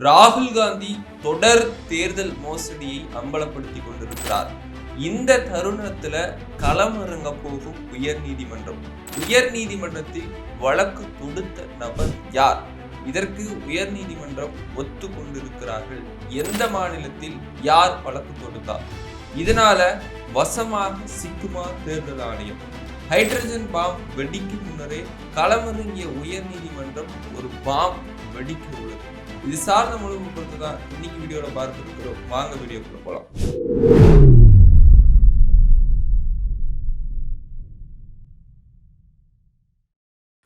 ராகுல் காந்தி தொடர் தேர்தல் மோசடியை அம்பலப்படுத்தி கொண்டிருக்கிறார். இந்த தருணத்துல களமிறங்க போகும் உயர் நீதிமன்றம். உயர் நீதிமன்றத்தில் வழக்கு தொடுத்த நபர் யார்? இதற்கு உயர் நீதிமன்றம் ஒத்து கொண்டிருக்கிறார்கள். எந்த மாநிலத்தில் யார் வழக்கு தொடுத்தார்? இதனால வசமாக சிக்குமா தேர்தல் ஆணையம்? ஹைட்ரஜன் பாம் வெடிக்கும் முன்னரே களமிறங்கிய உயர் நீதிமன்றம் ஒரு பாம் வெடிக்க உள்ளது. இது சார்ந்த முழுமை பொறுத்து தான் இன்னைக்கு வீடியோவில் பார்க்க இருக்கிறோம் வாங்க வீடியோக்குள்ள போகலாம்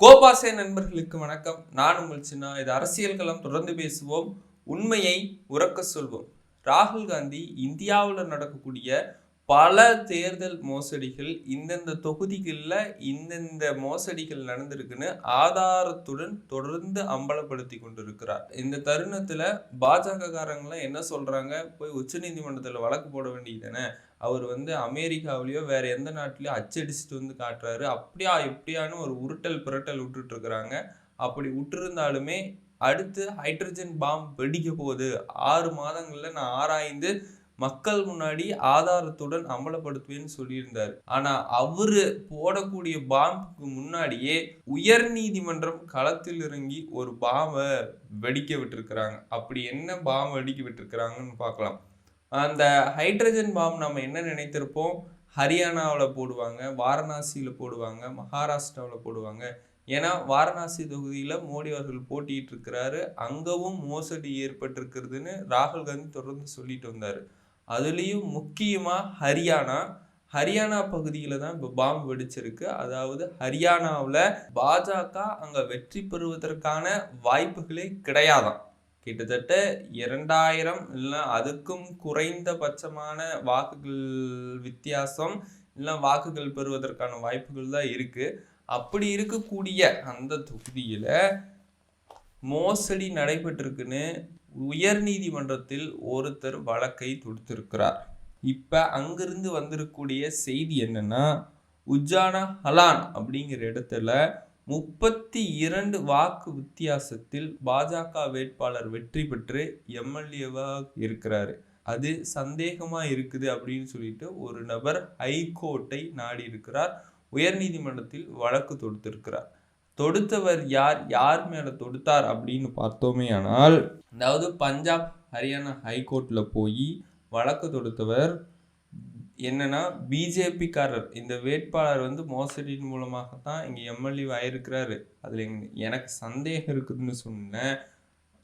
கோபாசே நண்பர்களுக்கு வணக்கம். நான் உங்கள் சின்ன. இது அரசியல் களம் தொடர்ந்து பேசுவோம். உண்மையை உறக்க சொல்வோம். ராகுல் காந்தி இந்தியாவில் நடக்கக்கூடிய பல தேர்தல் மோசடிகள் இந்தந்த தொகுதிகளில் இந்தந்த மோசடிகள் நடந்திருக்குன்னு ஆதாரத்துடன் தொடர்ந்து அம்பலப்படுத்தி கொண்டிருக்கிறார். இந்த தருணத்தில் பாஜகக்காரங்களாம் என்ன சொல்கிறாங்க போய் உச்சநீதிமன்றத்தில் வழக்கு போட வேண்டியதானே அவர் வந்து அமெரிக்காவிலேயோ வேற எந்த நாட்டிலையோ அச்சடிச்சுட்டு வந்து காட்டுறாரு. அப்படியா இப்படியான்னு ஒரு உருட்டல் புரட்டல் விட்டுட்டு இருக்கிறாங்க அப்படி விட்டுருந்தாலுமே அடுத்து ஹைட்ரஜன் பாம் வெடிக்க போகுது. ஆறு மாதங்களில் நான் ஆராய்ந்து மக்கள் முன்னாடி ஆதாரத்துடன் அமலப்படுத்துவேன்னு சொல்லியிருந்தார். ஆனா அவரு போடக்கூடிய பாம்புக்கு முன்னாடியே உயர் நீதிமன்றம் களத்தில் இறங்கி ஒரு பாம்பை வெடிக்க விட்டுருக்குறாங்க. அப்படி என்ன பாம்பு வெடிக்க விட்டுருக்குறாங்கன்னு பார்க்கலாம். அந்த ஹைட்ரஜன் பாம்பு நம்ம என்ன நினைத்திருப்போம்? ஹரியானாவில் போடுவாங்க வாரணாசியில் போடுவாங்க மகாராஷ்டிராவில் போடுவாங்க. ஏன்னா வாரணாசி தொகுதியில் மோடி அவர்கள் போட்டிட்டு இருக்கிறாரு அங்கவும் மோசடி ஏற்பட்டிருக்கிறதுன்னு ராகுல் காந்தி தொடர்ந்து சொல்லிட்டு வந்தார். அதுலேயும் முக்கியமாக ஹரியானா. ஹரியானா பகுதியில் தான் இப்போ பாம்பு வெடிச்சிருக்கு. அதாவது ஹரியானாவில் பாஜக அங்கே வெற்றி பெறுவதற்கான வாய்ப்புகளே கிடையாதாம். கிட்டத்தட்ட இரண்டாயிரம் இல்லை அதுக்கும் குறைந்தபட்சமான வாக்குகள் வித்தியாசம் இல்லை வாக்குகள் பெறுவதற்கான வாய்ப்புகள் தான் இருக்குது அப்படி இருக்கக்கூடிய அந்த தொகுதியில் மோசடி நடைபெற்றிருக்குன்னு உயர் நீதிமன்றத்தில் ஒருத்தர் வழக்கை தொடுத்திருக்கிறார். இப்போ அங்கிருந்து வந்திருக்கக்கூடிய செய்தி என்னன்னா உஜானா ஹலான் அப்படிங்கிற இடத்துல முப்பத்தி இரண்டு வாக்கு வித்தியாசத்தில் பாஜக வேட்பாளர் வெற்றி பெற்று எம்எல்ஏவாக இருக்கிறாரு. அது சந்தேகமாக இருக்குது அப்படின்னு சொல்லிட்டு ஒரு நபர் ஹைகோர்ட்டை நாடி இருக்கிறார் உயர்நீதிமன்றத்தில் வழக்கு தொடுத்திருக்கிறார். தொடுத்தவர் யார்? யார் மேலே தொடுத்தார் அப்படின்னு பார்த்தோமே ஆனால் அதாவது பஞ்சாப் ஹரியானா ஹைகோர்ட்டில் போய் வழக்கு தொடுத்தவர் என்னன்னா பிஜேபிக்காரர். இந்த வேட்பாளர் வந்து மோசடியின் மூலமாக தான் இங்கே எம்எல்ஏ ஆயிருக்கிறாரு. அதில் எனக்கு சந்தேகம் இருக்குதுன்னு சொன்னேன்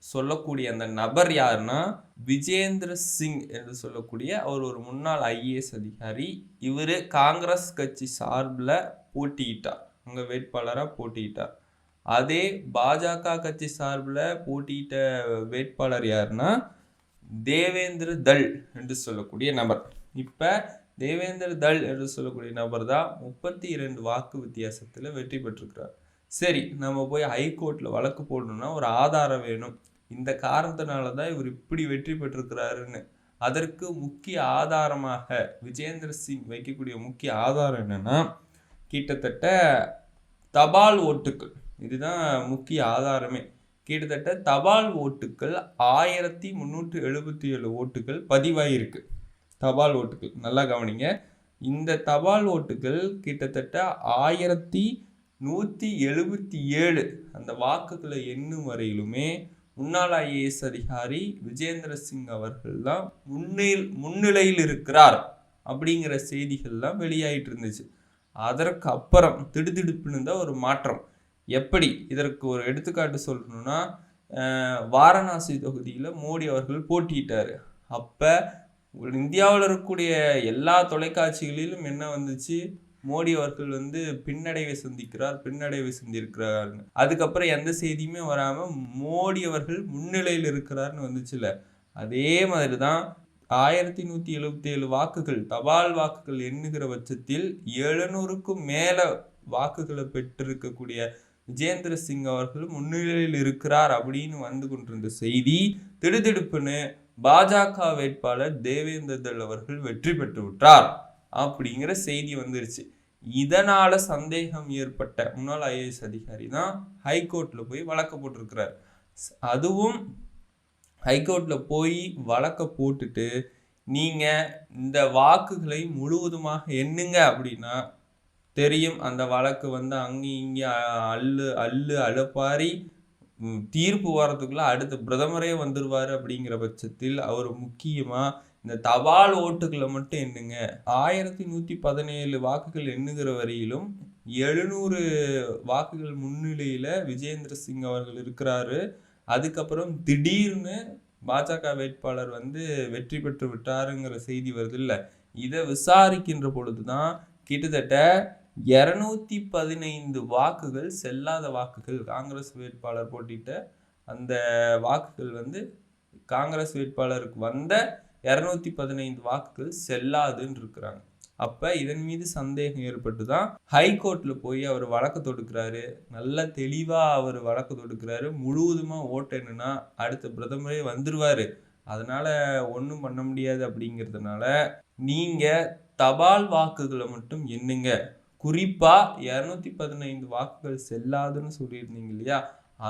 சொல்லக்கூடிய அந்த நபர் யாருன்னா விஜேந்திர சிங் என்று சொல்லக்கூடிய அவர் ஒரு முன்னாள் ஐஏஎஸ் அதிகாரி. இவர் காங்கிரஸ் கட்சி சார்பில் போட்டியிட்டார். அங்கே வேட்பாளராக போட்டியிட்டார். அதே பாஜக கட்சி சார்பில் போட்டியிட்ட வேட்பாளர் யாருன்னா தேவேந்திர தள் என்று சொல்லக்கூடிய நபர். இப்போ தேவேந்திர தள் என்று சொல்லக்கூடிய நபர் தான் முப்பத்தி இரண்டு வாக்கு வித்தியாசத்தில் வெற்றி பெற்றிருக்கிறார். சரி நம்ம போய் ஹைகோர்ட்டில் வழக்கு போடணும்னா ஒரு ஆதாரம் வேணும். இந்த காரணத்தினால தான் இவர் இப்படி வெற்றி பெற்றிருக்கிறாருன்னு. அதற்கு முக்கிய ஆதாரமாக விஜேந்திர சிங் வைக்கக்கூடிய முக்கிய ஆதாரம் என்னன்னா கிட்டத்தட்ட தபால் ஓட்டுக்கள். இதுதான் முக்கிய ஆதாரமே. கிட்டத்தட்ட தபால் ஓட்டுக்கள் ஆயிரத்தி முந்நூற்றி எழுபத்தி ஏழு ஓட்டுகள் பதிவாயிருக்கு. தபால் ஓட்டுகள் நல்லா கவனிங்க. இந்த தபால் ஓட்டுகள் கிட்டத்தட்ட ஆயிரத்தி நூற்றி எழுபத்தி ஏழு அந்த வாக்குகளை எண்ணும் வரையிலுமே முன்னாள் ஐஏஎஸ் அதிகாரி விஜேந்திர சிங் அவர்கள் தான் முன்னில் முன்னிலையில் இருக்கிறார். அப்படிங்கிற செய்திகள்லாம் வெளியாயிட்டு இருந்துச்சு. அதற்கு அப்புறம் திடுதிடுப்புன்னு தான் ஒரு மாற்றம். எப்படி? இதற்கு ஒரு எடுத்துக்காட்டு சொல்லணும்னா வாரணாசி தொகுதியில் மோடி அவர்கள் போட்டியிட்டார். அப்போ இந்தியாவில் இருக்கக்கூடிய எல்லா தொலைக்காட்சிகளிலும் என்ன வந்துச்சு? மோடி அவர்கள் வந்து பின்னடைவை சந்திக்கிறார் பின்னடைவை சந்திருக்கிறார்னு அதுக்கப்புறம் எந்த செய்தியுமே வராமல் மோடி அவர்கள் முன்னிலையில் இருக்கிறார்னு வந்துச்சுல அதே மாதிரி தான் ஆயிரத்தி நூற்றி எழுபத்தி ஏழு வாக்குகள் தபால் வாக்குகள் எண்ணுகிற பட்சத்தில் எழுநூறுக்கும் மேலே வாக்குகளை பெற்றிருக்கக்கூடிய விஜேந்திர சிங் அவர்கள் முன்னிலையில் இருக்கிறார் அப்படின்னு வந்து கொண்டிருந்த செய்தி திடுதிடுப்புன்னு பாஜக வேட்பாளர் தேவேந்திர தல் அவர்கள் வெற்றி பெற்று விட்டார் அப்படிங்கிற செய்தி வந்துருச்சு. இதனால சந்தேகம் ஏற்பட்ட முன்னாள் ஐஏஎஸ் அதிகாரி தான் ஹைகோர்ட்ல போய் வழக்கு போட்டிருக்கிறார். அதுவும் ஹைகோர்ட்டில் போய் வழக்கை போட்டுட்டு நீங்கள் இந்த வாக்குகளை முழுவதுமாக எண்ணுங்க அப்படின்னா தெரியும் அந்த வழக்கு வந்து அங்கேயும் இங்கேயும் அள்ளு அள்ளு அழுப்பாரி தீர்ப்பு வர்றதுக்குள்ள அடுத்த பிரதமரே வந்துடுவார் அப்படிங்கிற பட்சத்தில் அவர் முக்கியமாக இந்த தபால் ஓட்டுகளை மட்டும் எண்ணுங்க. ஆயிரத்தி நூற்றி பதினேழு வாக்குகள் எண்ணுகிற வரையிலும் எழுநூறு வாக்குகள் முன்னிலையில் விஜயேந்திர சிங் அவர்கள் இருக்கிறாரு. அதுக்கப்புறம் திடீர்னு பாஜக வேட்பாளர் வந்து வெற்றி பெற்று விட்டாருங்கிற செய்தி வருது இல்லை. இதை விசாரிக்கின்ற பொழுது தான் கிட்டத்தட்ட இரநூத்தி பதினைந்து வாக்குகள் செல்லாத வாக்குகள் காங்கிரஸ் வேட்பாளர் போட்டிட்ட அந்த வாக்குகள் வந்து காங்கிரஸ் வேட்பாளருக்கு வந்த இரநூத்தி பதினைந்து வாக்குகள் செல்லாதுன்னு இருக்கிறாங்க அப்போ இதன் மீது சந்தேகம் ஏற்பட்டு தான் ஹைகோர்ட்டில் போய் அவர் வழக்கு தொடுக்கிறாரு. நல்ல தெளிவாக அவர் வழக்கு தொடுக்கிறாரு. முழுவதுமாக ஓட்டு என்னன்னா அடுத்த பிரதமரே வந்துடுவார் அதனால் ஒன்றும் பண்ண முடியாது அப்படிங்கிறதுனால நீங்கள் தபால் வாக்குகளை மட்டும் எண்ணுங்க. குறிப்பாக இரநூத்தி பதினைந்து வாக்குகள் செல்லாதுன்னு சொல்லியிருந்தீங்க இல்லையா?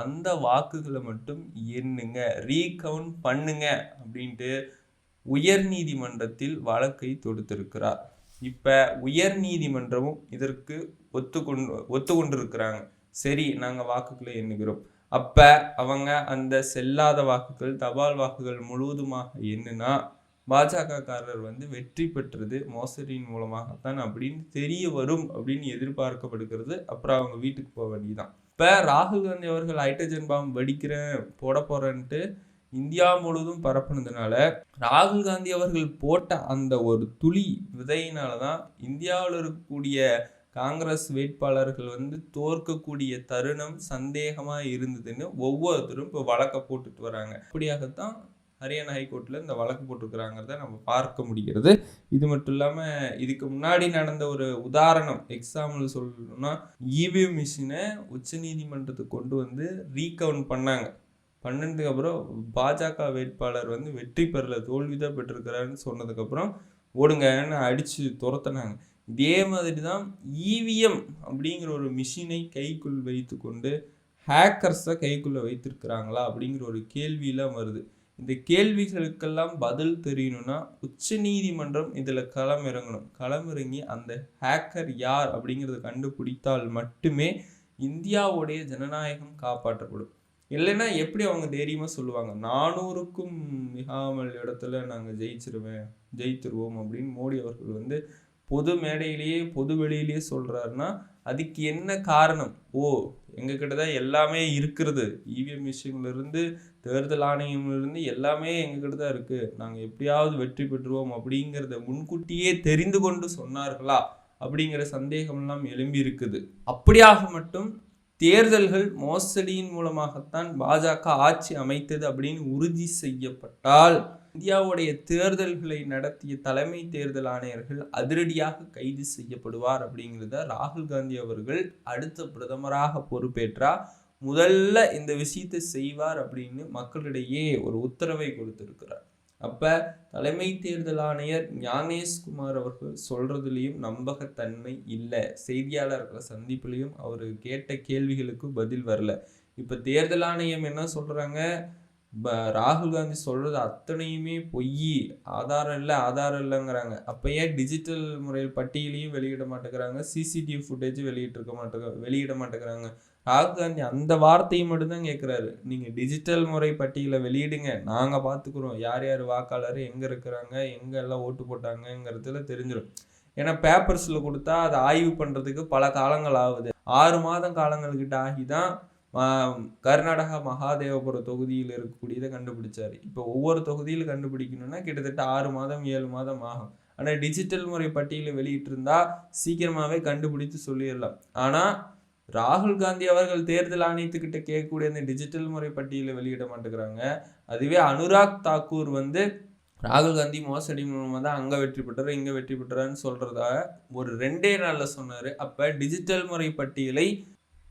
அந்த வாக்குகளை மட்டும் எண்ணுங்க. ரீகவுண்ட் பண்ணுங்க அப்படின்ட்டு உயர்நீதிமன்றத்தில் வழக்கை தொடுத்திருக்கிறார். இப்போ உயர் நீதிமன்றமும் இதற்கு ஒத்துக்கொண்டு ஒத்துக்கொண்டிருக்கிறாங்க. சரி நாங்கள் வாக்குகளை எண்ணுகிறோம். அப்போ அவங்க அந்த செல்லாத வாக்குகள் தபால் வாக்குகள் முழுவதுமாக என்னன்னா பாஜக காரர் வந்து வெற்றி பெற்றது மோசடியின் மூலமாகத்தான் அப்படின்னு தெரிய வரும் அப்படின்னு எதிர்பார்க்கப்படுகிறது. அப்புறம் அவங்க வீட்டுக்கு போக வேண்டியதுதான். இப்போ ராகுல் காந்தி அவர்கள் ஹைட்ரஜன் பாம்பு வெடிக்கிறேன் போட போகிறேன்ட்டு இந்தியா முழுவதும் பரப்புனதுனால ராகுல் காந்தி அவர்கள் போட்ட அந்த ஒரு துளி விதையினால தான் இந்தியாவில் இருக்கக்கூடிய காங்கிரஸ் வேட்பாளர்கள் வந்து தோற்கக்கூடிய தருணம் சந்தேகமா இருந்ததுன்னு ஒவ்வொருத்தரும் இப்போ வழக்கை போட்டுட்டு வராங்க. இப்படியாகத்தான் ஹரியானா ஹைகோர்ட்டில் இந்த வழக்கு போட்டிருக்கிறாங்கிறத நம்ம பார்க்க முடிகிறது. இது மட்டும் இல்லாமல் இதுக்கு முன்னாடி நடந்த ஒரு உதாரணம் எக்ஸாம்பிள் சொல்லணும்னா இவிஎம் மிஷினை உச்சநீதிமன்றத்துக்கு கொண்டு வந்து ரீகவுண்ட் பண்ணாங்க. பன்னெண்டுக்கு அப்புறம் பாஜக வேட்பாளர் வந்து வெற்றி பெறல தோல்விதான் பெற்றிருக்கிறாருன்னு சொன்னதுக்கப்புறம் ஓடுங்கன்னு அடித்து துரத்துனாங்க. இதே மாதிரி தான் இவிஎம் அப்படிங்கிற ஒரு மிஷினை கைக்குள் வைத்துக்கொண்டு ஹேக்கர்ஸை கைக்குள்ளே வைத்திருக்கிறாங்களா அப்படிங்கிற ஒரு கேள்வியெலாம் வருது. இந்த கேள்விகளுக்கெல்லாம் பதில் தெரியணும்னா உச்சநீதிமன்றம் இதில் களமிறங்கணும். களமிறங்கி அந்த ஹேக்கர் யார் அப்படிங்கிறத கண்டுபிடித்தால் மட்டுமே இந்தியாவுடைய ஜனநாயகம் காப்பாற்றப்படும். இல்லைன்னா எப்படி அவங்க தைரியமாக சொல்லுவாங்க? நானூறுக்கும் மிகாமல் இடத்துல நாங்கள் ஜெயிச்சிருவேன் ஜெயித்துருவோம் அப்படின்னு மோடி அவர்கள் வந்து பொது மேடையிலேயே பொது வெளியிலேயே சொல்கிறாருன்னா அதுக்கு என்ன காரணம்? ஓ எங்ககிட்ட தான் எல்லாமே இருக்கிறது. இவிஎம் இருந்து தேர்தல் ஆணையம்லேருந்து எல்லாமே எங்ககிட்ட தான் இருக்குது நாங்கள் எப்படியாவது வெற்றி பெற்றுவோம் அப்படிங்கிறத முன்கூட்டியே தெரிந்து கொண்டு சொன்னார்களா? அப்படிங்கிற சந்தேகமெல்லாம் எழும்பி இருக்குது அப்படியாக மட்டும் தேர்தல்கள் மோசடியின் மூலமாகத்தான் பாஜக ஆட்சி அமைத்தது அப்படின்னு உறுதி செய்யப்பட்டால் இந்தியாவுடைய தேர்தல்களை நடத்திய தலைமை தேர்தல் ஆணையர்கள் அதிரடியாக கைது செய்யப்படுவார் அப்படிங்கிறத ராகுல் காந்தி அவர்கள் அடுத்த பிரதமராக பொறுப்பேற்றார் முதல்ல இந்த விஷயத்தை செய்வார் அப்படின்னு மக்களிடையே ஒரு உத்தரவை கொடுத்திருக்கிறார். அப்ப தலைமை தேர்தல் ஆணையர் ஞானேஷ்குமார் அவர்கள் சொல்றதுலயும் நம்பகத்தன்மை இல்லை. செய்தியாளர்களை சந்திப்புலேயும் அவர் கேட்ட கேள்விகளுக்கு பதில் வரல. இப்ப தேர்தல் ஆணையம் என்ன சொல்றாங்க? ராகுல் காந்தி சொல்றது அத்தனையுமே பொய். ஆதாரம் இல்லை ஆதாரம் இல்லைங்கிறாங்க. அப்போ ஏன் டிஜிட்டல் முறையில் பட்டியலையும் வெளியிட மாட்டேங்கிறாங்க? சிசிடிவி ஃபுட்டேஜ் வெளியிட்டிருக்க மாட்டேங்க வெளியிட மாட்டேங்கிறாங்க. ராகுல் காந்தி அந்த வார்த்தையை மட்டும்தான் கேட்குறாரு நீங்கள் டிஜிட்டல் முறை பட்டியலை வெளியிடுங்க. நாங்கள் பார்த்துக்குறோம் யார் யார் வாக்காளர் எங்கே இருக்கிறாங்க எங்கே எல்லாம் ஓட்டு போட்டாங்கங்கிறதுல தெரிஞ்சிடும் ஏன்னா பேப்பர்ஸில் கொடுத்தா அதை ஆய்வு பண்ணுறதுக்கு பல காலங்கள் ஆகுது. ஆறு மாதம் காலங்கள்கிட்ட ஆகி தான் கர்நாடகா மகாதேவபுரம் தொகுதியில் இருக்கக்கூடியதை கண்டுபிடிச்சார். இப்போ ஒவ்வொரு தொகுதியில் கண்டுபிடிக்கணும்னா கிட்டத்தட்ட ஆறு மாதம் ஏழு மாதம் ஆகும். ஆனால் டிஜிட்டல் முறை பட்டியலை வெளியிட்டிருந்தா சீக்கிரமாகவே கண்டுபிடித்து சொல்லிடலாம். ஆனால் ராகுல் காந்தி அவர்கள் தேர்தல் ஆணையத்துக்கிட்ட கேட்கக்கூடிய அந்த டிஜிட்டல் முறை பட்டியலை வெளியிட மாட்டேங்கிறாங்க. அதுவே அனுராக் தாக்கூர் வந்து ராகுல் காந்தி மோசடி மூலமாக தான் அங்கே வெற்றி பெற்றார் இங்கே வெற்றி பெற்றாருன்னு சொல்கிறதா ஒரு ரெண்டே நாளில் சொன்னார். அப்போ டிஜிட்டல் முறை பட்டியலை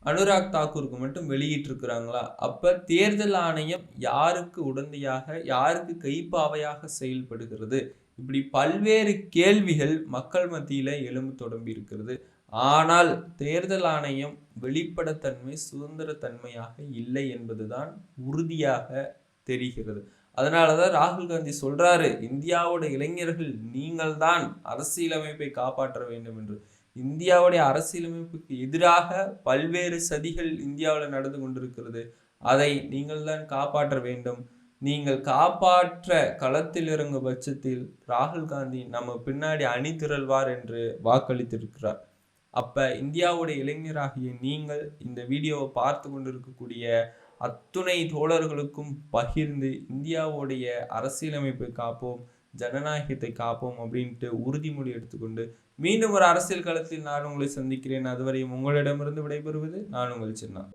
அனுராக் தாக்கூருக்கு மட்டும் வெளியிட்டிருக்கிறாங்களா? அப்போ தேர்தல் ஆணையம் யாருக்கு உடந்தையாக யாருக்கு கைப்பாவையாக செயல்படுகிறது? இப்படி பல்வேறு கேள்விகள் மக்கள் மத்தியில் எழும்பு தொடம்பி இருக்கிறது ஆனால் தேர்தல் ஆணையம் வெளிப்படத்தன்மை சுதந்திரத்தன்மையாக இல்லை என்பதுதான் உறுதியாக தெரிகிறது. அதனால தான் ராகுல் காந்தி சொல்றாரு இந்தியாவோட இளைஞர்கள் நீங்கள் தான் அரசியலமைப்பை காப்பாற்ற வேண்டும் என்று. இந்தியாவுடைய அரசியலமைப்புக்கு எதிராக பல்வேறு சதிகள் இந்தியாவில் நடந்து கொண்டிருக்கிறது. அதை நீங்கள் தான் காப்பாற்ற வேண்டும். நீங்கள் காப்பாற்ற களத்தில் இறங்கும் பட்சத்தில் ராகுல் காந்தி நம்ம பின்னாடி அணி திரள்வார் என்று வாக்களித்திருக்கிறார். அப்ப இந்தியாவுடைய இளைஞராகிய நீங்கள் இந்த வீடியோவை பார்த்து கொண்டிருக்கக்கூடிய அத்துணை தோழர்களுக்கும் பகிர்ந்து இந்தியாவுடைய அரசியலமைப்பை காப்போம். ஜனநாயகத்தை காப்போம் அப்படின்ட்டு உறுதிமொழி எடுத்துக்கொண்டு மீண்டும் ஒரு அரசியல் களத்தில் நான் உங்களை சந்திக்கிறேன். அதுவரையும் உங்களிடமிருந்து விடைபெறுவது நான் உங்கள் சின்ன.